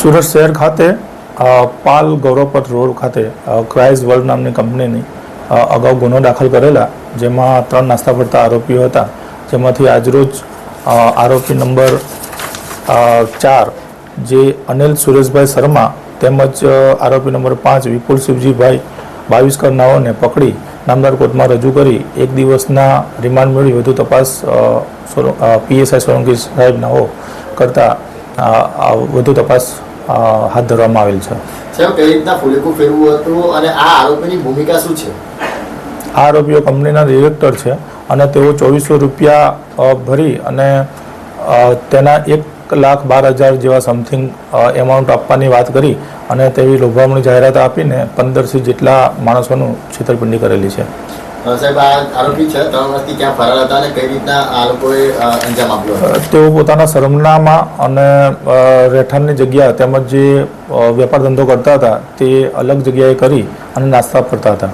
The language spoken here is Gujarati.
સુરત શહેર ખાતે પાલ ગૌરવપથ રોડ ખાતે ક્રાઇઝ વર્લ્ડ નામની કંપનીની અગાઉ ગુનો દાખલ કરેલા, જેમાં ત્રણ નાસ્તા પડતા આરોપીઓ હતા. જેમાંથી આજરોજ આરોપી નંબર ચાર, જે અનિલ સુરેશભાઈ શર્મા તેમજ આરોપી નંબર પાંચ વિપુલ શિવજીભાઈ બાવીસ કરનાઓને પકડી, નામદાર કોર્ટમાં રજૂ કરી, એક દિવસના રિમાન્ડ મેળવી વધુ તપાસ પીએસઆઈ સોલંકી સાહેબનાઓ કરતા વધુ તપાસ હાથ ધરવામાં આવેલ છે. સાહેબ કઈ રીતના ફુલેકું ફેરવું હતું અને આ આરોપીની ભૂમિકા શું છે? આ આરોપીઓ કંપનીના ડિરેક્ટર છે અને તેઓ ચોવીસો રૂપિયા ભરી અને તેના એક લાખ બાર હજાર જેવા સમથિંગ એમાઉન્ટ આપવાની વાત કરી અને તેવી લોભામણી જાહેરાત આપીને પંદરથી જેટલા માણસોનું છેતરપિંડી કરેલી છે. સાહેબ આ આરોપી છે ત્રણ વર્ષથી ક્યાં ફરાર હતા અને કઈ રીતના આ લોકોએ અંજામ આપ્યો હતો? તેઓ પોતાના સરનામા અને રહેઠાણની જગ્યા તેમજ જે વેપાર ધંધો કરતા હતા તે અલગ જગ્યાએ કરી અને નાસ્તા કરતા હતા.